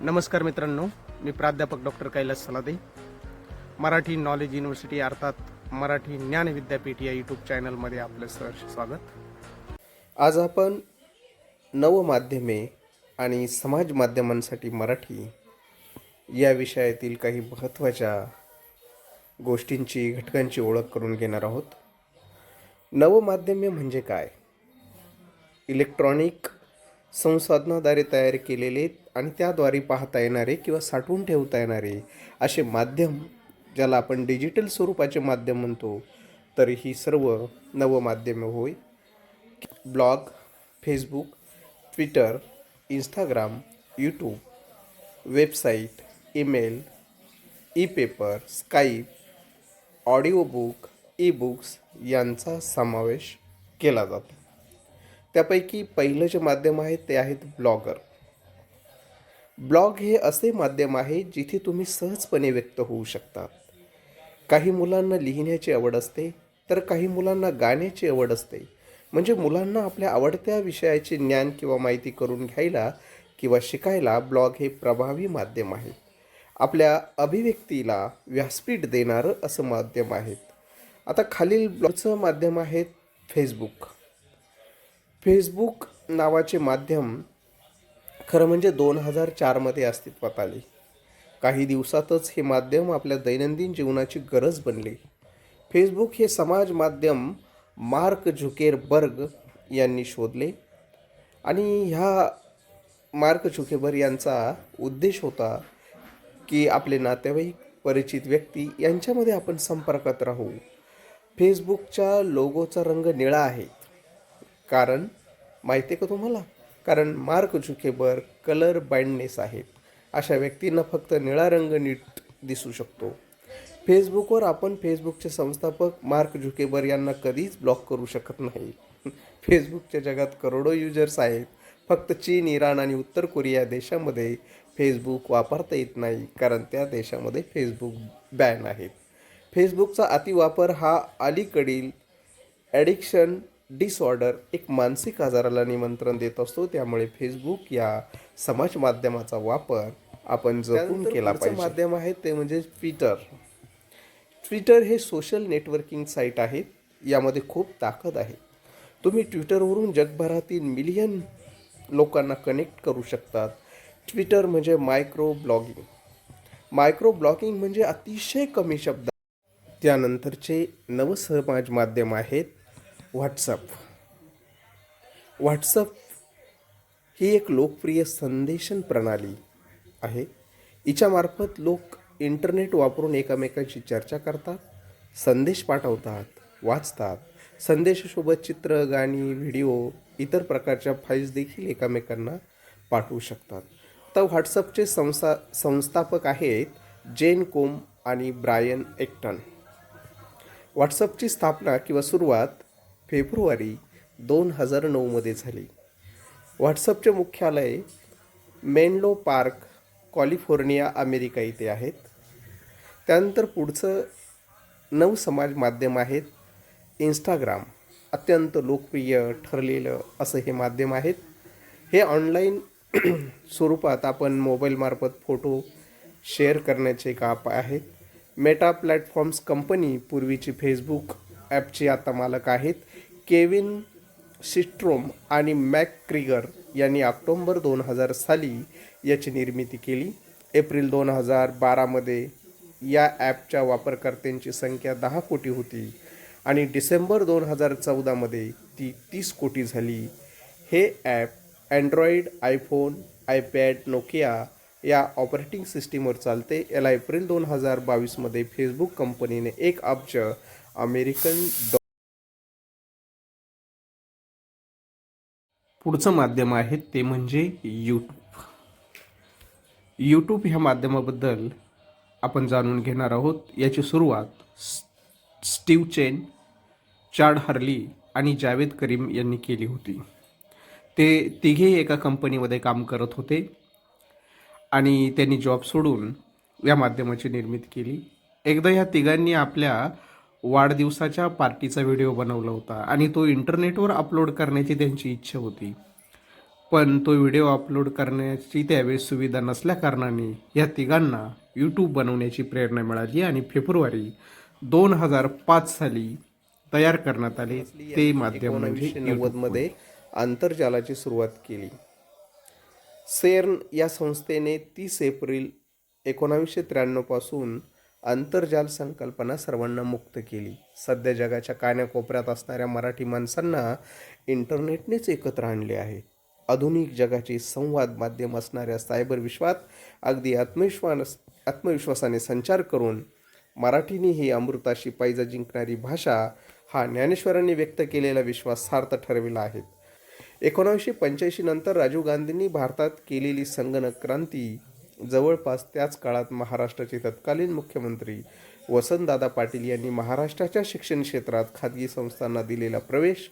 नमस्कार मित्रांनो मी प्राध्यापक doctor Kailas Salade Marathi knowledge university अर्थात मराठी ज्ञान विद्यापीठ या यूट्यूब चॅनलमध्ये आपलं सहर्ष स्वागत. आज आपण नवमाध्यमे आणि समाज माध्यमांसाठी मराठी या विषयातील काही महत्त्वाच्या गोष्टींची घटकांची ओळख करून घेणार आहोत. नवमाध्यमे म्हणजे काय? इलेक्ट्रॉनिक संसाधनाद्वारे तयार केलेले आणि त्याद्वारे पाहता येणारे किंवा साठवून ठेवता येणारे असे माध्यम ज्याला आपण डिजिटल स्वरूपाचे माध्यम म्हणतो तर ही सर्व नवमाध्यमे होय blog Facebook Twitter Instagram YouTube website email e paper Skype audio book e books यांचा समावेश केला जातो. त्यापैकी पहिलं जे माध्यम आहे ते आहेत ब्लॉगर. ब्लॉग हे असे माध्यम आहे जिथे तुम्ही सहजपणे व्यक्त होऊ शकतात काही मुलांना लिहिण्याची आवड असते तर काही मुलांना गाण्याची आवड असते. म्हणजे मुलांना आपल्या आवडत्या विषयाचे ज्ञान किंवा माहिती करून घ्यायला किंवा शिकायला ब्लॉग हे प्रभावी माध्यम आहे. आपल्या अभिव्यक्तीला व्यासपीठ देणारं असं माध्यम आहे. आता खालील ब्लॉगचं माध्यम आहे फेसबुक फेसबुक नावाचे माध्यम खरं म्हणजे दोन हजार चारमध्ये अस्तित्वात आले. काही दिवसातच हे माध्यम आपल्या दैनंदिन जीवनाची गरज बनले. फेसबुक हे समाज माध्यम मार्क झुकेरबर्ग यांनी शोधले आणि ह्या मार्क झुकेबर यांचा उद्देश होता की आपले नातेवाईक परिचित व्यक्ती यांच्यामध्ये आपण संपर्कात राहू. फेसबुकच्या लोगोचा रंग निळा आहे. कारण माहिती आहे का तुम्हाला? कारण मार्क झुकेबर कलर बाइंडनेस आहेत. अशा व्यक्तींना फक्त निळा रंग नीट दिसू शकतो. फेसबुकवर आपण फेसबुकचे संस्थापक मार्क झुकेबर यांना कधीच ब्लॉक करू शकत नाही. फेसबुकच्या जगात करोडो युजर्स आहेत. फक्त चीन इराण आणि उत्तर कोरिया देशामध्ये फेसबुक वापरता येत नाही कारण त्या देशामध्ये फेसबुक बॅन आहेत. फेसबुकचा अतिवापर हा अलीकडील ॲडिक्शन डिसऑर्डर एक मानसिक आजाराला निमंत्रण देत असतो त्यामुळे फेसबुक या समाज माध्यमाचा वापर आपण जपून केला पाहिजे. माध्यम आहे ते म्हणजे ट्विटर ट्विटर हे सोशल नेटवर्किंग साईट आहे यामध्ये खूप ताकद आहे. तुम्ही ट्विटरवरून जगभरातील मिलियन लोकांना कनेक्ट करू शकतात. ट्विटर म्हणजे मायक्रो ब्लॉगिंग मायक्रो ब्लॉगिंग म्हणजे अतिशय कमी शब्द. त्यानंतरचे नवसमाज माध्यम आहेत व्हॉट्सअप व्हॉट्सअप ही एक लोकप्रिय संदेशन प्रणाली आहे. हिच्यामार्फत लोक इंटरनेट वापरून एकमेकांशी चर्चा करतात संदेश पाठवतात वाचतात. संदेशासोबत चित्र गाणी व्हिडिओ इतर प्रकारच्या फाईल्स देखील एकमेकांना पाठवू शकतात. तर व्हॉट्सअपचे संस्था संस्थापक आहेत जेन कोम आणि ब्रायन एक्टन. व्हॉट्सअपची स्थापना किंवा सुरुवात फेब्रुवारी दोन हजार नऊमध्ये झाली. व्हॉट्सअपचे मुख्यालय मेनलो पार्क कॉलिफोर्निया अमेरिका इथे आहेत. त्यानंतर पुढचं नऊ समाज माध्यम आहेत. इंस्टाग्राम अत्यंत लोकप्रिय ठरलेलं असं हे माध्यम आहेत. हे ऑनलाईन स्वरूपात आपण मोबाईलमार्फत फोटो शेअर करण्याचे काप आहेत मेटा प्लॅटफॉर्म्स कंपनी पूर्वीची फेसबुक ॲपचे आता मालक आहेत. केविन सिस्ट्रोम आणि मॅक क्रिगर यांनी ऑक्टोंबर दोन हजार साली याची निर्मिती केली. एप्रिल दोन हजार बारामध्ये या ॲपच्या वापरकर्त्यांची संख्या दहा कोटी होती आणि डिसेंबर दोन हजार चौदामध्ये ती तीस कोटी झाली. हे app Android iPhone iPad Nokia या ऑपरेटिंग सिस्टीमवर चालते. याला एप्रिल दोन हजार बावीसमध्ये फेसबुक कंपनीने एक अब्ज अमेरिकन डॉ पुढचं माध्यम आहे ते म्हणजे यूट्यूब यूट्यूब ह्या माध्यमाबद्दल आपण जाणून घेणार आहोत. याची सुरुवात स्टीव चेन चार्ड हर्ली आणि जावेद करीम यांनी केली होती. ते तिघेही एका कंपनीमध्ये काम करत होते आणि त्यांनी जॉब सोडून या माध्यमाची निर्मिती केली. एकदा ह्या तिघांनी आपल्या वाढदिवसाच्या पार्टीचा व्हिडिओ बनवला होता आणि तो इंटरनेटवर अपलोड करण्याची त्यांची इच्छा होती. पण तो व्हिडिओ अपलोड करण्याची त्यावेळेस सुविधा नसल्याकारणाने या तिघांना यूट्यूब बनवण्याची प्रेरणा मिळाली आणि फेब्रुवारी दोन हजार पाच साली तयार करण्यात आले ते माध्यम म्हणजे नव्वदमध्ये आंतरजालाची सुरुवात केली. सेर्न या संस्थेने तीस एप्रिल एकोणावीसशे त्र्याण्णवपासून आंतरजाल संकल्पना सर्वांना मुक्त केली. सध्या जगाच्या कान्याकोपऱ्यात असणाऱ्या मराठी माणसांना इंटरनेटनेच एकत्र आणले आहे. आधुनिक जगाचे संवाद माध्यम असणाऱ्या सायबर विश्वात अगदी आत्मविश्वास आत्मविश्वासाने संचार करून मराठीने ही अमृताशी पायजा जिंकणारी भाषा हा ज्ञानेश्वरांनी व्यक्त केलेला विश्वास सार्थ ठरविला आहे. एकोणावीसशे पंच्याऐंशी नंतर राजीव गांधींनी भारतात केलेली संगणक क्रांती जवळपास त्याच काळात महाराष्ट्राचे तत्कालीन मुख्यमंत्री वसंतदादा पाटील यांनी महाराष्ट्राच्या शिक्षण क्षेत्रात खाजगी संस्थांना दिलेला प्रवेश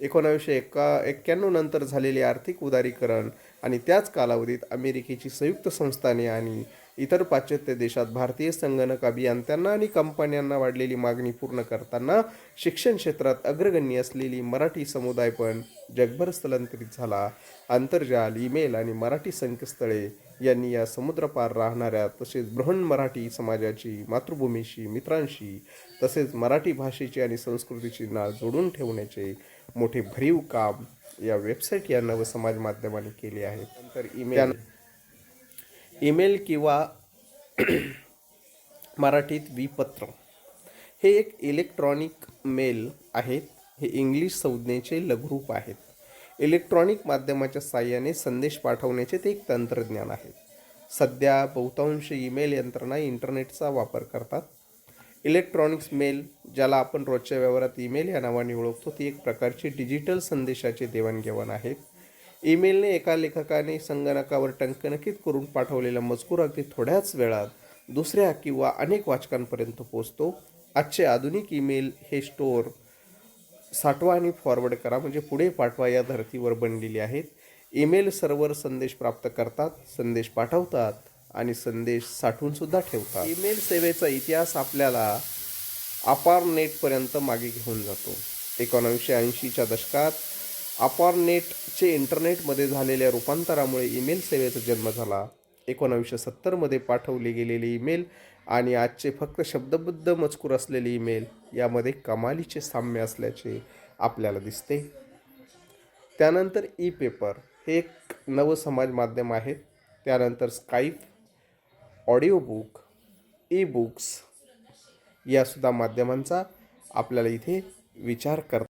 एकोणावीसशे एका एक्क्याण्णव नंतर झालेले आर्थिक उदारीकरण आणि त्याच कालावधीत अमेरिकेची संयुक्त संस्थाने आणि इतर पाश्चात्य देशात भारतीय संगणक अभियंत्यांना आणि कंपन्यांना वाढलेली मागणी पूर्ण करताना शिक्षण क्षेत्रात अग्रगण्य असलेली मराठी समुदाय पण जगभर स्थलांतरित झाला. आंतरजाल ईमेल आणि मराठी संकेतस्थळे यांनी या समुद्रपार राहणाऱ्या तसेच बृहण मराठी समाजाची मातृभूमीशी मित्रांशी तसेच मराठी भाषेची आणि संस्कृतीची नाळ जोडून ठेवण्याचे मोठे भरीव काम या वेबसाईट या नवसमाज माध्यमाने केले आहे नंतर ईमेल ईमेल किंवा मराठीत विपत्र. हे एक इलेक्ट्रॉनिक मेल आहेत. हे इंग्लिश संज्ञेचे लघुरूप आहेत. इलेक्ट्रॉनिक माध्यमाच्या साहाय्याने संदेश पाठवण्याचे ते एक तंत्रज्ञान आहे. सध्या बहुतांश ईमेल यंत्रणा इंटरनेटचा वापर करतात. इलेक्ट्रॉनिक्स मेल ज्याला आपण रोजच्या व्यवहारात ईमेल या नावाने ओळखतो ती एक प्रकारची डिजिटल संदेशाचे देवाणघेवाण आहे. ईमेलने एका लेखकाने संगणकावर टंकनकीत करून पाठवलेला मजकूर अगदी थोड्याच वेळात दुसऱ्या किंवा अनेक वाचकांपर्यंत पोहोचतो. आजचे आधुनिक ईमेल हे स्टोअर साठवा आणि फॉरवर्ड करा. म्हणजे पुढे पाठवा या धर्तीवर बनलेली आहेत. ईमेल सर्व्हर संदेश प्राप्त करतात संदेश पाठवतात आणि संदेश साठवूनसुद्धा ठेवतात. ईमेल सेवेचा इतिहास आपल्याला अपार नेटपर्यंत मागे घेऊन जातो. एकोणावीसशे ऐंशीच्या दशकात अपार नेटचे इंटरनेटमध्ये झालेल्या रूपांतरामुळे ईमेल सेवेचा जन्म झाला. एकोणावीसशे सत्तरमध्ये पाठवले गेलेले ईमेल आणि आजचे फक्त शब्दबद्ध मजकूर असलेले ईमेल यामध्ये कमालीचे साम्य असल्याचे आपल्याला दिसते. त्यानंतर ई पेपर हे एक नवं समाज माध्यम आहे. त्यानंतर Skype audio book e books यासुद्धा माध्यमांचा आपल्याला इथे विचार कर